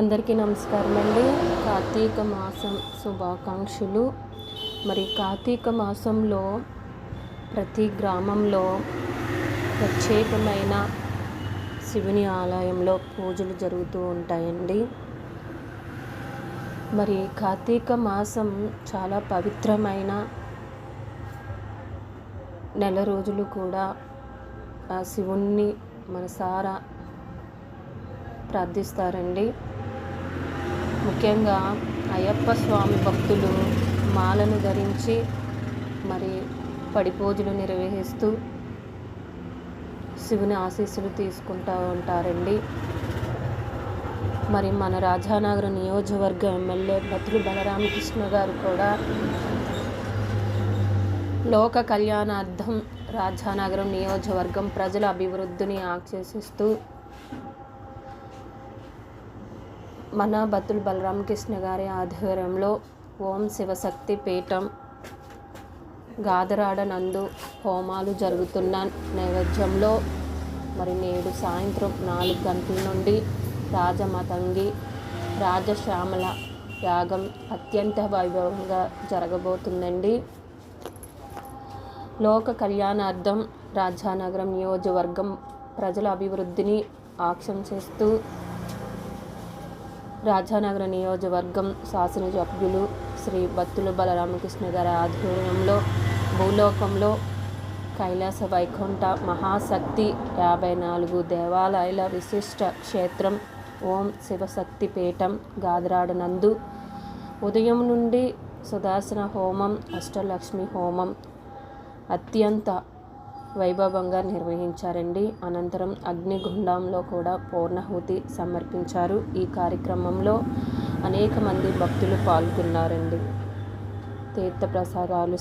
అందరికీ నమస్కారం అండి కార్తీక మాసం శుభాకాంక్షలు. మరి కార్తీక మాసంలో ప్రతి గ్రామంలో ప్రత్యేకమైన శివుని ఆలయంలో పూజలు జరుగుతూ ఉంటాయండి. మరి కార్తీక మాసం చాలా పవిత్రమైన నెల రోజులు కూడా ఆ శివుణ్ణి మనసారా ప్రార్థిస్తారండి. ముఖ్యంగా అయ్యప్ప స్వామి భక్తులు మాలను ధరించి మరి పడిపూజలు నిర్వహిస్తూ శివుని ఆశీస్సులు తీసుకుంటూ ఉంటారండి. మరి మన రాజానగరం నియోజకవర్గ ఎమ్మెల్యే బతులు బలరామకృష్ణ గారు కూడా లోక కళ్యాణార్థం రాజానగరం నియోజకవర్గం ప్రజల అభివృద్ధిని ఆక్షేసిస్తూ మన బతులు బలరామకృష్ణ గారి ఆధ్వర్యంలో ఓం శివశక్తి పీఠం గాదరాడ నందు హోమాలు జరుగుతున్న నేపథ్యంలో మరి నేడు సాయంత్రం నాలుగు గంటల నుండి రాజమతంగి రాజశ్యామల యాగం అత్యంత వైభవంగా జరగబోతుందండి. లోక కళ్యాణార్థం రాజానగరం నియోజకవర్గం ప్రజల అభివృద్ధిని ఆక్షం చేస్తూ రాజానగర నియోజకవర్గం శాసనసభ్యులు శ్రీ బత్తుల బలరామకృష్ణ గారి ఆధ్వర్యంలో భూలోకంలో కైలాస వైకుంఠ మహాశక్తి యాభై నాలుగు దేవాలయాల విశిష్ట క్షేత్రం ఓం శివశక్తి పీఠం గాదరాడనందు ఉదయం నుండి సుదర్శన హోమం అష్టలక్ష్మి హోమం అత్యంత వైభవంగా నిర్వహించారండి. అనంతరం అగ్నిగుండంలో కూడా పూర్ణహూతి సమర్పించారు. ఈ కార్యక్రమంలో అనేక మంది భక్తులు పాల్గొన్నారండి. తీర్థప్రసాదాలు